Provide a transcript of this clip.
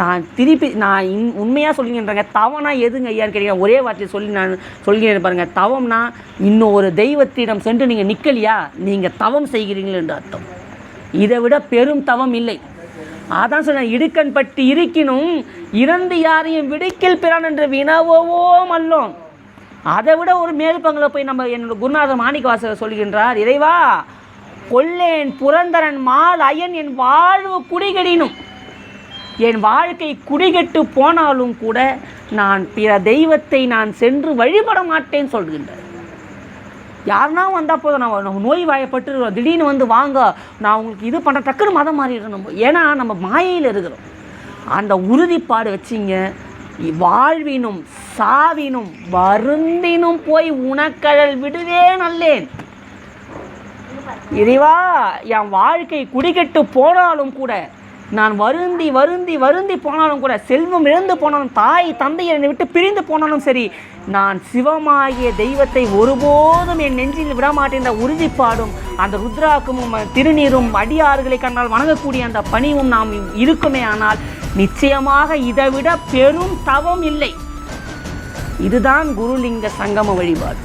நான் திருப்பி நான் இன் உண்மையாக சொல்லிங்கன்றேங்க. தவம்னா எதுங்க ஐயான்னு கேட்டீங்க? ஒரே வார்த்தையை சொல்லி நான் சொல்கிறேன் பாருங்கள் தவம்னா இன்னும் ஒரு தெய்வத்திடம் சென்று நீங்கள் நிற்கலையா நீங்கள் தவம் செய்கிறீர்கள் என்று அர்த்தம். இதை விட பெரும் தவம் இல்லை. அதான் சொன்னேன் இடுக்கண் பட்டு இருக்கினும் இறந்து யாரையும் விடுக்கில் பிறான் என்று வினவோவோ மல்லோம் அதை விட ஒரு மேல்பங்களை போய் நம்ம என்னோட குருநாதர் மாணிக்கவாசகர் சொல்கின்றார் இறைவா கொல்லேன் புரந்தரன் மால் அயன் என் வாழ்வு குடிகடினும். என் வாழ்க்கை குடிகெட்டு போனாலும் கூட நான் பிற தெய்வத்தை நான் சென்று வழிபட மாட்டேன்னு சொல்கின்றார். யாருனா வந்தால் போதும் நான் நோய் வாயப்பட்டு திடீர்னு வந்து வாங்க நான் உங்களுக்கு இது பண்ணுற டக்குன்னு மதம் மாறிடுறோம் நம்ம. ஏன்னா நம்ம மாயையில் இருக்கிறோம். அந்த உறுதிப்பாடு வச்சிங்க வாழ்வினும் சாவினும் வருந்தினும் போய் உனக்கழல் விடுவே நல்லேன். இறைவா என் வாழ்க்கை குடிகெட்டு போனாலும் கூட நான் வருந்தி வருந்தி வருந்தி போனாலும் கூட செல்வம் இழந்து போனாலும் தாய் தந்தையை என்னை விட்டு பிரிந்து போனாலும் சரி நான் சிவமாகிய தெய்வத்தை ஒருபோதும் என் நெஞ்சில் விடமாட்டேன்ற உறுதிப்பாடும் அந்த ருத்ராக்கமும் திருநீரும் அடியாறுகளை கண்டால் வணங்கக்கூடிய அந்த பணிவும் நாம் இருக்குமே ஆனால் நிச்சயமாக இதை விட பெரும் தவம் இல்லை. இதுதான் குருலிங்க சங்கம வழிபாடு.